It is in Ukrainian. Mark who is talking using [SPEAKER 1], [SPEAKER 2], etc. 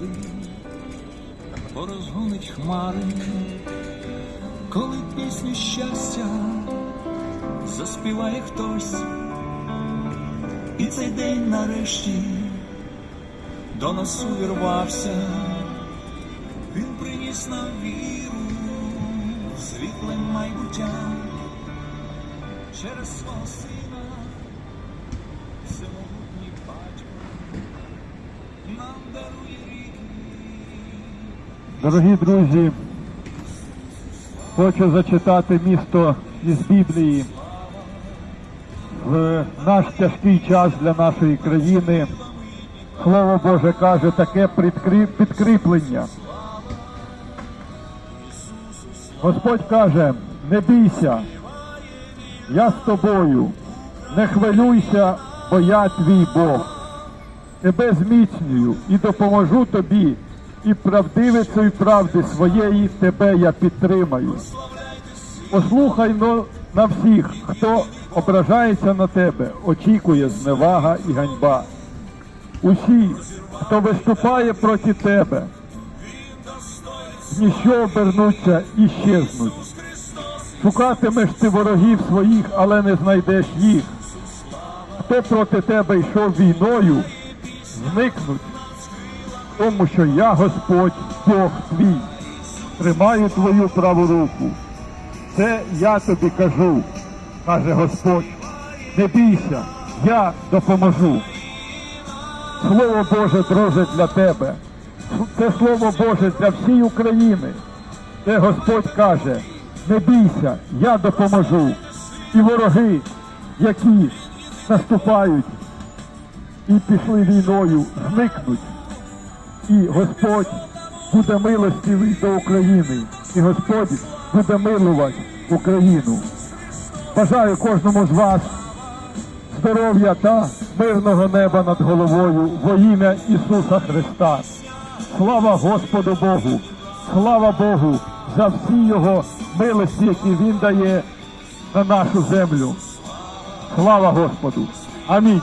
[SPEAKER 1] води, порозгонить хмари, коли пісню щастя заспіває хтось, і цей день нарешті до нас увірвався, він приніс нам віру, світле майбуття через свого сина, всемогутній батько нам дарує.
[SPEAKER 2] Дорогі друзі, хочу зачитати місто із Біблії. В наш тяжкий час для нашої країни Слово Боже каже таке підкріплення. Господь каже, не бійся, я з тобою, не хвилюйся, бо я твій Бог тебе зміцнюю і допоможу тобі, і правдивицею правди своєї тебе я підтримаю. Послухай но на всіх, хто ображається на тебе, очікує зневага і ганьба. Усі, хто виступає проти тебе, ніщо обернуться і щезнуть. Шукатимеш ти ворогів своїх, але не знайдеш їх. Хто проти тебе йшов війною, зникнуть, тому що я Господь, Бог твій, тримаю твою праву руку. Це я тобі кажу, каже Господь. Не бійся, я допоможу. Слово Боже, друже, для тебе. Це Слово Боже для всієї України. Де Господь каже, не бійся, я допоможу. І вороги, які наступають і пішли війною, зникнуть. І Господь буде милостивий до України. І Господь буде милувати Україну. Бажаю кожному з вас здоров'я та мирного неба над головою во ім'я Ісуса Христа. Слава Господу Богу! Слава Богу за всі Його милості, які Він дає на нашу землю. Слава Господу! Амінь.